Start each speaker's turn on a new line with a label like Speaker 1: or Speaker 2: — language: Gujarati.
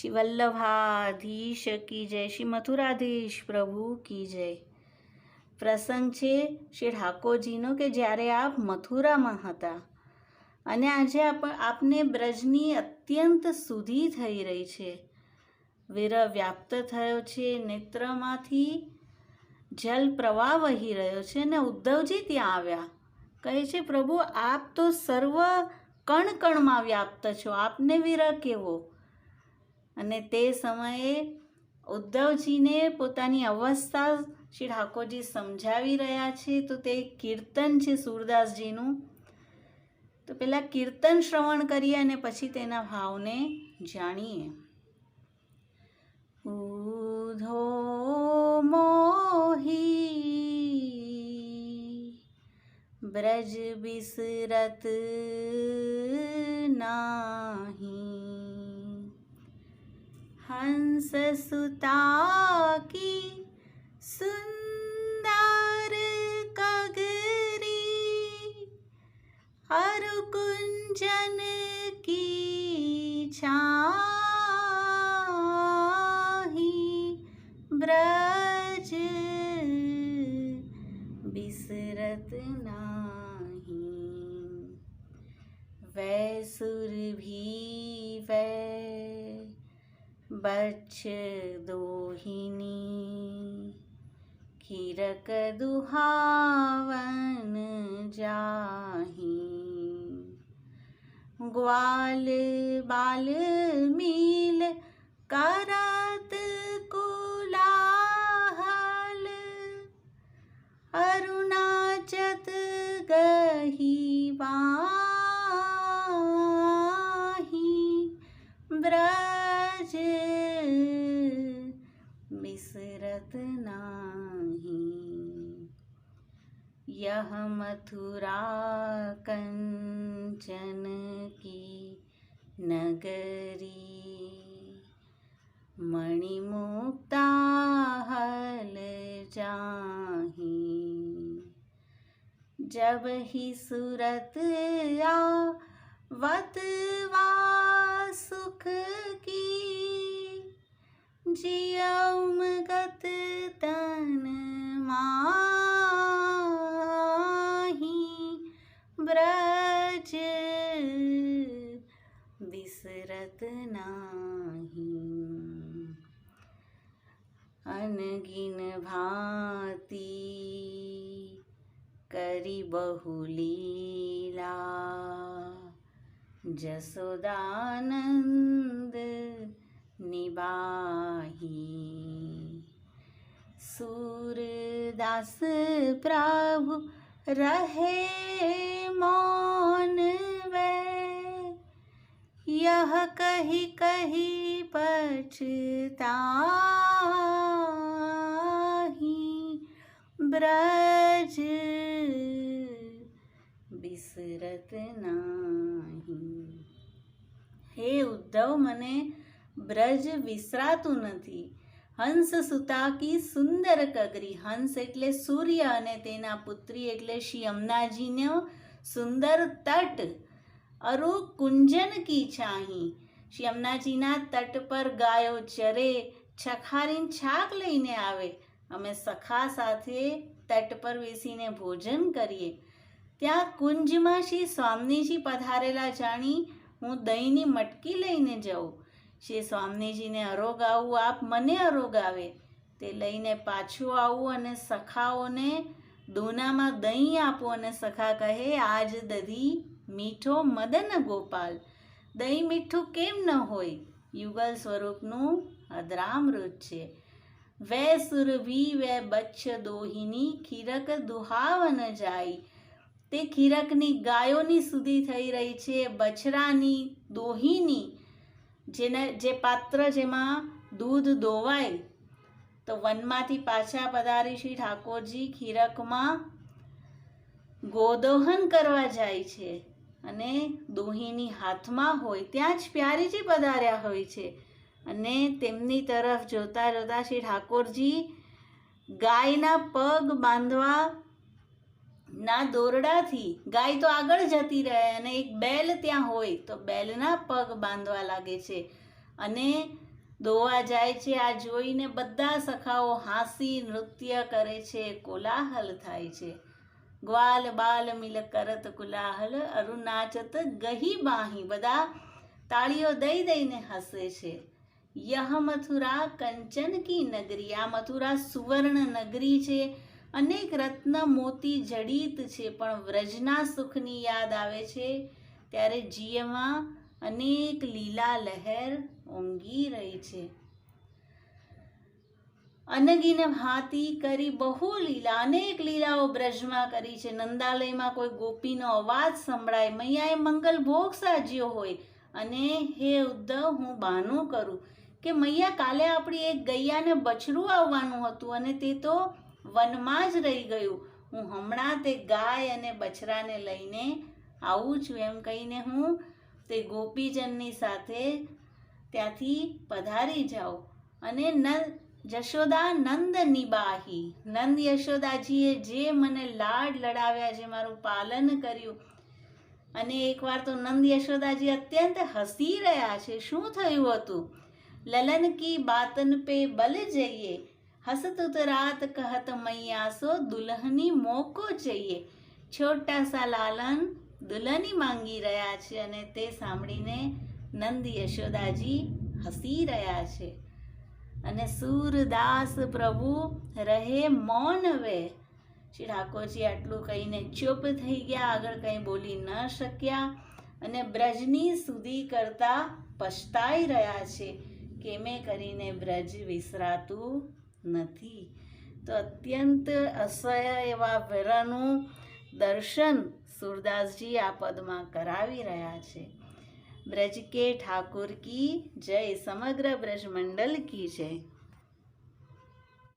Speaker 1: શ્રી વલ્લભાધીશ કી જય, શ્રી મથુરાધીશ પ્રભુ કી જય. પ્રસંગ છે શ્રી ઠાકોરજીનો કે જ્યારે આપ મથુરામાં હતા. અને આજે આપ, આપને બ્રજની અત્યંત સુધી થઈ રહી છે. વીર વ્યાપ્ત થયો છે, નેત્રમાંથી જલ પ્રવાહ વહી રહ્યો છે અને ઉદ્ધવજી ત્યાં આવ્યા. કહે છે, પ્રભુ, આપ તો સર્વ કણ કણમાં વ્યાપ્ત છો. આપને વિરહ કેવો? અને તે સમયે ઉદ્ધવજીને પોતાની અવસ્થા શ્રી ઠાકોરજી સમજાવી રહ્યા છે, તો તે કીર્તન છે સૂરદાસજીનું. તો પહેલાં કીર્તન શ્રવણ કરીએ અને પછી તેના ભાવને જાણીએ. ઉધો મોહી, બ્રજ બિસરત નાહી. हंस सुता की सुंदर कगरी हर कुंजन की छाही ब्रज बिसरत नाही वैसुर भी वै बच्छ दोहिनी खीरक दुहावन जाही ग्वाल बाल मील बिसरत नाही यह मथुरा कंचन की नगरी। मणिमुक्ता हल जाही। जब ही सूरत आवत वा सुख வஞ்சியம் கத்து தன மாஹி બ્રજ વિસરત નાહી અનગિન ભાતી કરી બહુ લીલા જસોદાનંદ નિબાહી સૂરદાસ પ્રભુ રહે મૌન વે યહ કહી કહી પછતાહી બ્રજ બિસરત નાહી હે ઉદ્ધવ મને બ્રજ વિસરાતું નથી. હંસ સુતા કી સુંદર કગરી. હંસ એટલે સૂર્ય અને તેના પુત્રી એટલે શ્રી યમુનાજીનો સુંદર તટ. અરુ કુંજન કી ચાહી. શ્રી અમનાજીના તટ પર ગાયો ચરે, છખારીને છાક લઈને આવે. અમે સખા સાથે તટ પર બેસીને ભોજન કરીએ. ત્યાં કુંજમાં શ્રી સ્વામીજી પધારેલા જાણી હું દહીંની મટકી લઈને જાઉં. શ્રી સ્વામીજીને અરોગાવું આપ મને અરોગાવે તે લઈને પાછું આવું અને સખાઓને દોનામાં દહીં આપું અને સખા કહે, આજ દધી મીઠો મદન ગોપાલ. દહીં મીઠું કેમ ન હોય? યુગલ સ્વરૂપનું અદ્રામૃત છે. વે સુરભી વે બચ્છ દોહિની ખીરક દુહાવન જાય. તે ખીરકની ગાયોની સુધી થઈ રહી છે, બછરાની દોહીની જેને જે પાત્ર જેમાં દૂધ દોવાય તો વનમાંથી પાછા પધારી શ્રી ઠાકોરજી ખીરકમાં ગોદોહન કરવા જાય છે અને દોહીની હાથમાં હોય ત્યાં જ પ્યારીજી પધાર્યા હોય છે. અને તેમની તરફ જોતા જોતા શ્રી ઠાકોરજી ગાયના પગ બાંધવા ના દોરડાથી ગાય તો આગળ જતી રહે અને એક બેલ ત્યાં હોય તો બેલના પગ બાંધવા લાગે છે. અને દોવા જાય છે આ જોઈને બધા સખાઓ હાંસી નૃત્ય કરે છે. કોલાહલ થાય છે. ગ્વાલ બાલ મિલ કરત કુલાહલ અરુણાચત ગહી બાહી. બધા તાળીઓ દઈ દઈને હસે છે. યહ મથુરા કંચન કી નગરી. આ મથુરા સુવર્ણ નગરી છે. અનેક રત્ન મોતી જડિત છે, પણ વ્રજના સુખની યાદ આવે છે. ત્યારે જીયમાં અનેક લીલા લહેર ઊંઘી રહી છે. અનગીન ભાતી કરી બહુ લીલા, અનેક લીલાઓ બ્રજમાં કરી છે. નંદાલયમાં કોઈ ગોપીનો અવાજ સંભળાય, મૈયાએ મંગલ ભોગ સાજ્યો હોય. અને હે ઉદ્ધવ હું બહાનું કરું? કે મૈયા, કાલે આપણી એક ગૈયાને બછડું આવવાનું હતું અને તે તો વનમાં જ રહી ગયું. હું હમણાં તે ગાય અને બછરાને લઈને આવું છું એમ કહીને હું તે ગોપીજનની સાથે ત્યાંથી પધારી જાઉં. અને નંદ, જશોદા નંદ નિબાહી નંદ યશોદાજીએ જે મને લાડ લડાવ્યા જે મારું પાલન કર્યું. અને એકવાર તો નંદ યશોદાજી અત્યંત હસી રહ્યા છે. શું થયું હતું? લલન કી બાતન પે બલ જઈએ. હસતુત રાત કહત મૈયાસો દુલ્હની મોકો જઈએ. છોટા સા લાલન દુલ્હની માંગી રહ્યા છે અને તે સાંભળીને નંદ યશોદાજી હસી રહ્યા છે. અને સૂરદાસ પ્રભુ રહે મૌન વે. શ્રી ઠાકોરજી આટલું કહીને ચૂપ થઈ ગયા, આગળ કંઈ બોલી ન શક્યા અને બ્રજની સુધી કરતા પછતાઈ રહ્યા છે. કે મેં કરીને બ્રજ વિસરાતું નથી. તો અત્યંત અસહ્ય એવા વેરાનું દર્શન સુરદાસજી આ પદમાં કરાવી રહ્યા છે. બ્રજ કે ઠાકુર કી જય. સમગ્ર બ્રજમંડલ કી જય.